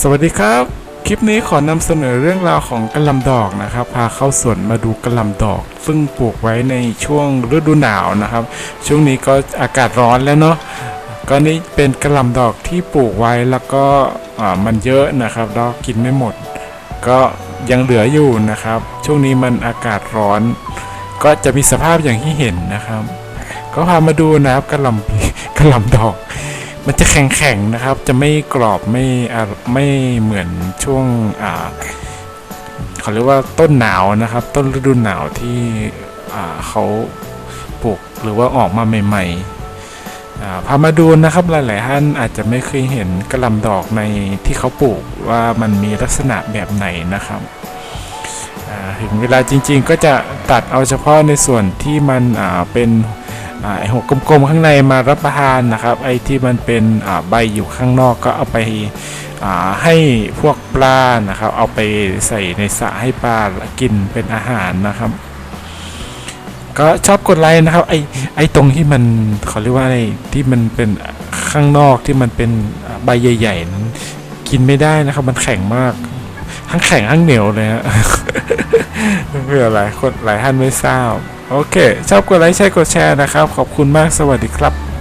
สวัสดีครับ คลิปนี้ขอนำเสนอเรื่องราวของกระลำดอกนะครับ พาเข้าสวนมาดูกระลำดอก ซึ่งปลูกไว้ในช่วงฤดูหนาวนะครับ ช่วงนี้ก็อากาศร้อนแล้วเนาะก็นี่เป็นกระลำดอกที่ปลูกไว้แล้วก็มันเยอะนะครับดอกกินไม่หมด ก็ยังเหลืออยู่นะครับ ช่วงนี้มันอากาศร้อน ก็จะมีสภาพอย่างที่เห็นนะครับ ก็พามาดูนะครับกระลำกระลำดอก มันจะแข็งๆนะครับ จะไม่กรอบไม่ไม่เหมือนช่วงอ่าเขาเรียกว่าต้นหนาวนะครับ ต้นฤดูหนาวที่อ่าเขาปลูกหรือว่าออกมาใหม่ๆพามาดูนะครับหลายๆท่านอาจจะไม่เคยเห็นกระลำดอกในที่เขาปลูกว่ามันมีลักษณะแบบไหนนะครับถึงเวลาจริงๆก็จะตัดเอาเฉพาะในส่วนที่มันอ่าเป็น ไอหัวกลมๆข้างในมารับประทานนะครับ ไอที่มันเป็นใบอยู่ข้างนอกก็เอาไปให้พวกปลานะครับ เอาไปใส่ในสระให้ปลากินเป็นอาหารนะครับ ก็ชอบกดไลค์นะครับ ไอไอตรงที่มันเขาเรียกว่าอะไรที่มันเป็นข้างนอกที่มันเป็นใบใหญ่ๆนั้นกินไม่ได้นะครับ มันแข็งมากทั้งแข็งทั้งเหนียวเลยฮะเพื่ออะไรคนหลายท่านไม่ทราบ โอเค ชอบกดไลค์ใช่กดแชร์นะครับ ขอบคุณมากสวัสดีครับ